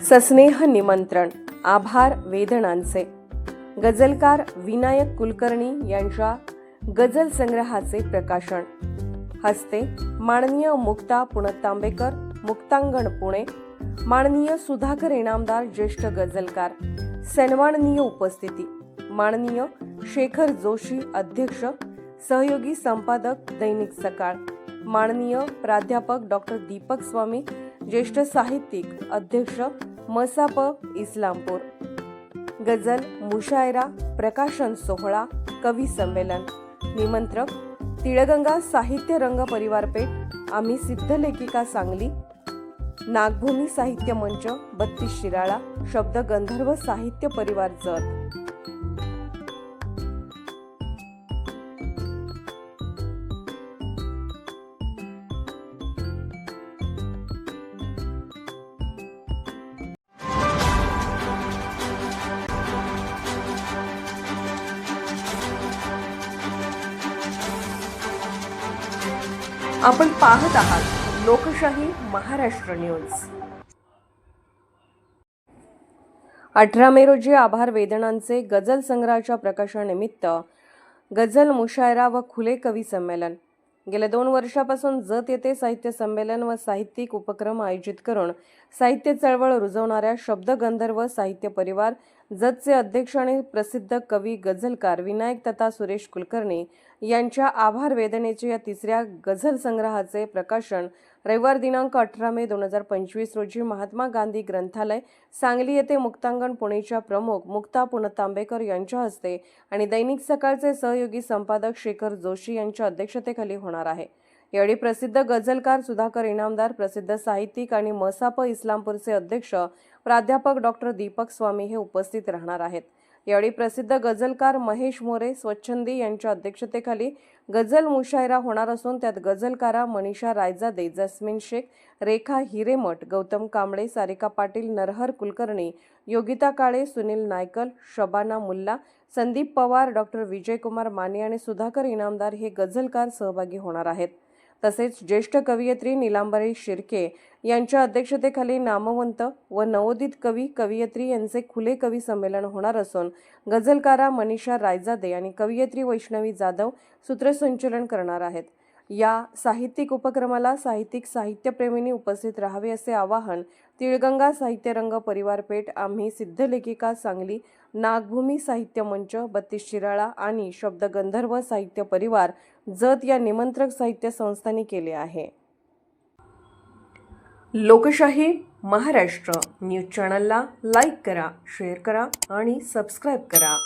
सस्नेह निमंत्रण आभार वेदनांचे. गजलकार विनायक कुलकर्णी यांच्या गजल संग्रहाचे प्रकाशन. हस्ते माननीय मुक्ता पुणतांबेकर मुक्तांगण पुणे. माननीय सुधाकर इनामदार ज्येष्ठ गझलकार. सन्माननीय उपस्थिती. माननीय शेखर जोशी अध्यक्ष सहयोगी संपादक दैनिक सकाळ. माननीय प्राध्यापक डॉक्टर दीपक स्वामी ज्येष्ठ साहित्यिक अध्यक्ष मसाप इस्लामपूर गझल मुशायरा प्रकाशन सोहळा कवी संमेलन निमंत्रक तिळगंगा साहित्य रंग परिवार पेठ आम्ही सिद्धलेखिका सांगली नागभूमी साहित्य मंच बत्तीस शिराळा शब्द गंधर्व साहित्य परिवार जत. आपण पाहत आहात लोकशाही महाराष्ट्र न्यूज. अठरा मे रोजी आभार वेदनांचे गझल संग्रहाच्या प्रकाशनानिमित्त गझल मुशायरा व खुले कवी संमेलन. गेल्या दोन वर्षापासून जत येथे साहित्य संमेलन व साहित्यिक उपक्रम आयोजित करून साहित्य चळवळ रुजवणाऱ्या शब्द गंधर्व साहित्य परिवार जतचे अध्यक्ष आणि प्रसिद्ध कवी गझलकार विनायक तथा सुरेश कुलकर्णी यांच्या आभार वेदनेच्या या तिसऱ्या गझल संग्रहाचे प्रकाशन रविवार दिनांक अठरा मे दोन हजार पंचवीस रोजी महात्मा गांधी ग्रंथालय सांगली येथे मुक्तांगण पुणेच्या प्रमुख मुक्ता पुणतांबेकर यांच्या हस्ते आणि दैनिक सकाळचे सहयोगी संपादक शेखर जोशी यांच्या अध्यक्षतेखाली होणार आहे. यावेळी प्रसिद्ध गझलकार सुधाकर इनामदार प्रसिद्ध साहित्यिक आणि मसाप इस्लामपूरचे अध्यक्ष प्राध्यापक डॉक्टर दीपक स्वामी हे उपस्थित राहणार आहेत. यावेळी प्रसिद्ध गझलकार महेश मोरे स्वच्छंदी यांच्या अध्यक्षतेखाली गझल मुशायरा होणार असून त्यात गझलकारा मनीषा रायजादे जस्मिन शेख रेखा हिरेमठ गौतम कांबळे सारिका पाटील नरहर कुलकर्णी योगिता काळे सुनील नायकल शबाना मुल्ला संदीप पवार डॉक्टर विजयकुमार माने आणि सुधाकर इनामदार हे गझलकार सहभागी होणार आहेत. तसेच ज्येष्ठ कवयित्री निलांबरी शिर्के यांच्या अध्यक्षतेखाली नामवंत व नवोदित कवी कवयित्री यांचे खुले कवी संमेलन होणार असून गझलकारा मनीषा रायजादे आणि कवयित्री वैष्णवी जाधव सूत्रसंचलन करणार आहेत. या साहित्यिक उपक्रमाला साहित्यिक साहित्यप्रेमींनी उपस्थित राहावे असे आवाहन तिळगंगा साहित्यरंग परिवार पेठ आम्ही सिद्धलेखिका सांगली नागभूमी साहित्य मंच बत्तीस शिराळा आणि शब्द गंधर्व साहित्य परिवार जत या निमंत्रक साहित्य संस्थांनी केले आहे. लोकशाही महाराष्ट्र न्यूज चॅनलला लाईक करा शेअर करा आणि सबस्क्राईब करा.